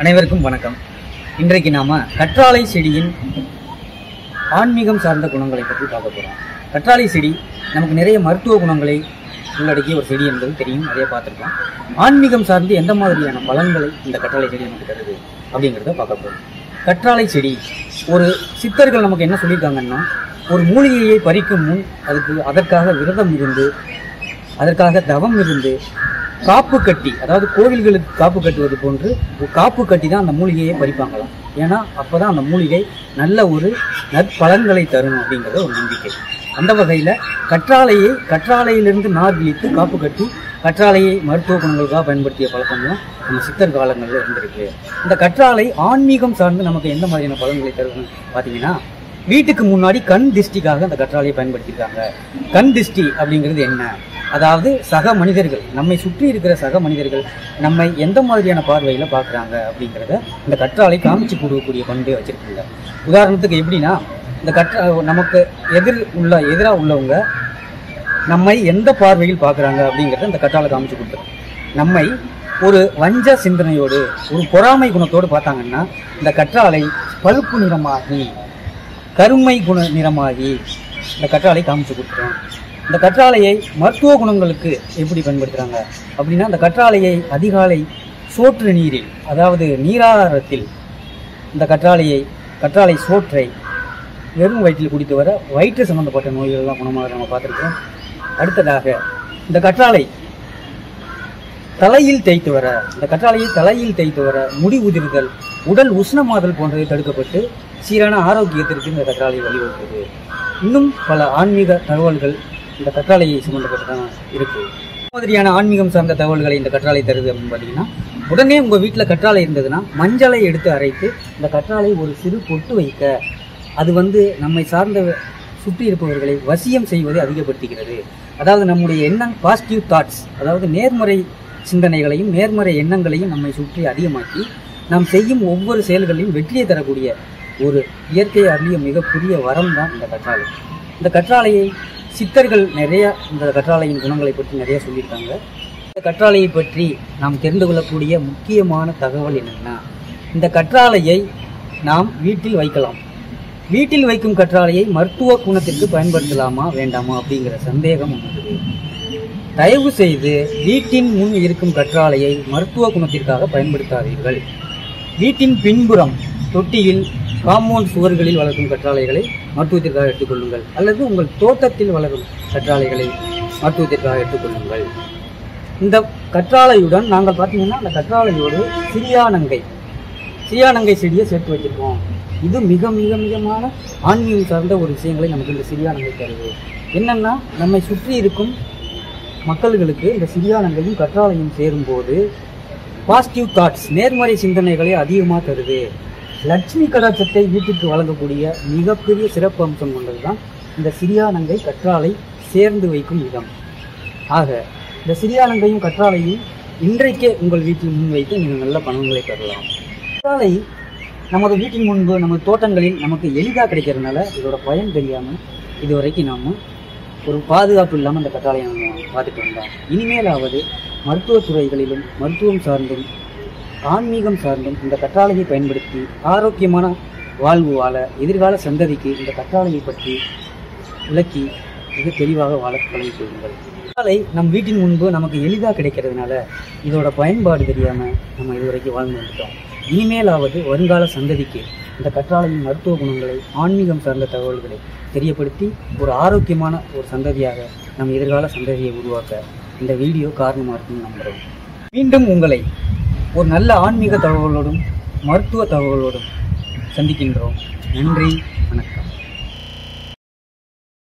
அனைவருக்கும் வணக்கம். இன்றைக்கு நாம் கற்றாழை செடியின் ஆன்மீகம் சார்ந்த குணங்களை பற்றி பார்க்க போகிறோம் கற்றாழை செடி நமக்கு நிறைய மருத்துவ குணங்களை உள்ளடக்கிய ஒரு செடி என்பது தெரியும் நிறைய பார்த்துருக்கோம். ஆன்மீகம் சார்ந்து எந்த மாதிரியான பலன்களை இந்த கற்றாழை செடி நமக்கு தருது அப்படிங்கிறத பார்க்க போகிறோம் கற்றாழை செடி ஒரு சித்தர்கள் நமக்கு என்ன சொல்லியிருக்காங்கன்னா ஒரு மூலிகையை பறிக்கும் முன் அதுக்கு அதற்காக விரதம் இருந்து அதற்காக தவம் இருந்து காப்பு கட்டி அதாவது கோவில்களுக்கு காப்பு கட்டுவது போன்று காப்பு கட்டி தான் அந்த மூலிகையை பறிப்பாங்களாம். ஏன்னா அப்போ தான் அந்த மூலிகை நல்ல ஒரு நற்பலன்களை தரும் அப்படிங்கிறது ஒரு நம்பிக்கை. அந்த வகையில் கற்றாழையை கற்றாழையிலிருந்து நார் விழித்து காப்பு கட்டி கற்றாழையை மருத்துவ குணங்களுக்காக பயன்படுத்திய பழக்கம்லாம் நம்ம சித்தர் காலங்களில் இருந்திருக்கு. இந்த கற்றாழை ஆன்மீகம் சார்ந்து நமக்கு எந்த மாதிரியான பலன்களை தரும் பார்த்தீங்கன்னா வீட்டுக்கு முன்னாடி கண் திஷ்டிக்காக அந்த கற்றாழையை பயன்படுத்தியிருக்காங்க கண் திஷ்டி அப்படிங்கிறது என்ன? அதாவது சக மனிதர்கள் நம்மை சுற்றி இருக்கிற சக மனிதர்கள் நம்மை எந்த மாதிரியான பார்வையில் பார்க்குறாங்க அப்படிங்கிறத இந்த கற்றாலை காமிச்சு கொடுக்கக்கூடிய பண்பை வச்சுருக்காங்க. உதாரணத்துக்கு எப்படின்னா இந்த கற்ற நமக்கு எதிர் உள்ள எதிராக உள்ளவங்க நம்மை எந்த பார்வையில் பார்க்குறாங்க அப்படிங்கிறத இந்த கற்றாலை காமிச்சு கொடுத்துரும். நம்மை ஒரு வஞ்ச சிந்தனையோடு ஒரு பொறாமை குணத்தோடு பார்த்தாங்கன்னா இந்த கற்றாழை பழுப்பு நிறமாகி கருமை குண நிறமாகி இந்த கற்றாழை காமிச்சு கொடுத்துரும். இந்த கற்றாழையை மருத்துவ குணங்களுக்கு எப்படி பயன்படுத்துகிறாங்க அப்படின்னா இந்த கற்றாழையை அதிகாலை சோற்று நீரில் அதாவது நீராகாரத்தில் இந்த கற்றாழையை கற்றாழை சோற்றை வெறும் வயிற்றில் குடித்து வர வயிற்று சம்மந்தப்பட்ட நோய்கள்லாம் குணமாக நம்ம பார்த்துருக்கோம் அடுத்ததாக இந்த கற்றாழை தலையில் தேய்த்து வர இந்த கற்றாழையை தலையில் தேய்த்து வர முடி உதிர்தல் உடல் உஷ்ணமாதல் போன்றவை தடுக்கப்பட்டு சீரான ஆரோக்கியத்திற்கு இந்த கற்றாழை வழிவகுத்தது இன்னும் பல ஆன்மீக தகவல்கள் இந்த கற்றாலையை சம்பந்தப்பட்டு தான் இருக்கு. மாதிரியான ஆன்மீகம் சார்ந்த தகவல்களை இந்த கற்றாழை தருது அப்படின்னு பார்த்தீங்கன்னா உடனே உங்கள் வீட்டில் கற்றாழை இருந்ததுன்னா மஞ்சளை எடுத்து அரைத்து இந்த கற்றாழை ஒரு சிறு பொட்டு வைக்க அது வந்து நம்மை சார்ந்த சுற்றி இருப்பவர்களை வசியம் செய்வதை அதிகப்படுத்துகிறது. அதாவது நம்முடைய எண்ணம் பாசிட்டிவ் தாட்ஸ் அதாவது நேர்மறை சிந்தனைகளையும் நேர்மறை எண்ணங்களையும் நம்மை சுற்றி அதிகமாக்கி நாம் செய்யும் ஒவ்வொரு செயல்களிலும் வெற்றியை தரக்கூடிய ஒரு இயற்கை அறிய மிகப்பெரிய வரம் தான் இந்த கற்றாழை. இந்த கற்றாழையை சித்தர்கள் நிறைய இந்த கற்றாழையின் குணங்களை பற்றி நிறைய சொல்லியிருக்காங்க. இந்த கற்றாழையை பற்றி நாம் தெரிந்து கொள்ளக்கூடிய முக்கியமான தகவல் என்னென்னா இந்த கற்றாழையை நாம் வீட்டில் வைக்கலாம். வீட்டில் வைக்கும் கற்றாழையை மருத்துவ குணத்திற்கு பயன்படுத்தலாமா வேண்டாமா அப்படிங்கிற சந்தேகம் உள்ளது தயவு செய்து வீட்டின் முன் இருக்கும் கற்றாழையை மருத்துவ குணத்திற்காக பயன்படுத்தாதீர்கள். வீட்டின் பின்புறம் தொட்டியில் காம்பவுண்ட் சுவர்களில் வளர்க்கும் கற்றாழைகளை மருத்துவத்திற்காக எடுத்துக்கொள்ளுங்கள் அல்லது உங்கள் தோட்டத்தில் வளரும் கற்றாழைகளை மருத்துவத்திற்காக எடுத்துக்கொள்ளுங்கள் இந்த கற்றாழையுடன் நாங்கள் பார்த்தீங்கன்னா அந்த கற்றாழையோடு சிறியானங்கை சிறியானங்கை செடியை சேர்த்து வச்சிருக்கோம் இது மிக மிக மிகமான ஆன்மீகம் சார்ந்த ஒரு விஷயங்களை நமக்கு இந்த சிறியானங்கை தருது. என்னன்னா நம்மை சுற்றி இருக்கும் மக்கள்களுக்கு இந்த சிறியானங்கையும் கற்றாழையும் சேரும்போது பாசிட்டிவ் தாட்ஸ் நேர்மறை சிந்தனைகளை அதிகமாக தருது. லட்சுமி கடாட்சத்தை வீட்டிற்கு வழங்கக்கூடிய மிகப்பெரிய சிறப்பு அம்சம் கொண்டது தான் இந்த சிறியானங்கை கற்றாழை சேர்ந்து வைக்கும் விதம் ஆக இந்த சிறியானங்கையும் கற்றாழையும் இன்றைக்கே உங்கள் வீட்டில் முன்வைத்து நீங்கள் நல்ல பணங்களை பெறலாம். கற்றாழை நமது வீட்டின் முன்பு நமது தோட்டங்களில் நமக்கு எளிதாக கிடைக்கிறதுனால இதோட பயன் தெரியாமல் இதுவரைக்கும் நாம் ஒரு பாதுகாப்பு இல்லாமல் இந்த கற்றாழையை நம்ம பார்த்துட்டு வந்தோம். இனிமேலாவது மருத்துவத் துறைகளிலும் மருத்துவம் சார்ந்தும் ஆன்மீகம் சார்ந்தும் இந்த கற்றாழையை பயன்படுத்தி ஆரோக்கியமான வாழ்வு வாழ எதிர்கால சந்ததிக்கு இந்த கற்றாழையை பற்றி விளக்கி மிக தெளிவாக வாழ பழகி கொள்ளுங்கள். கற்றாழை நம் வீட்டின் முன்பு நமக்கு எளிதாக கிடைக்கிறதுனால இதோட பயன்பாடு தெரியாமல் நம்ம இதுவரைக்கும் வாழ்ந்து வந்துட்டோம். இனிமேலாவது வருங்கால சந்ததிக்கு இந்த கற்றாழையின் மருத்துவ குணங்களை ஆன்மீகம் சார்ந்த தகவல்களை தெரியப்படுத்தி ஒரு ஆரோக்கியமான ஒரு சந்ததியாக நம் எதிர்கால சந்ததியை உருவாக்க இந்த வீடியோ காரணமாக இருக்கும்னு நம்புகிறோம் மீண்டும் உங்களை ஒரு நல்ல ஆன்மீக தகவலோடும் மருத்துவ தகவலோடும் சந்திக்கின்றோம். நன்றி வணக்கம்.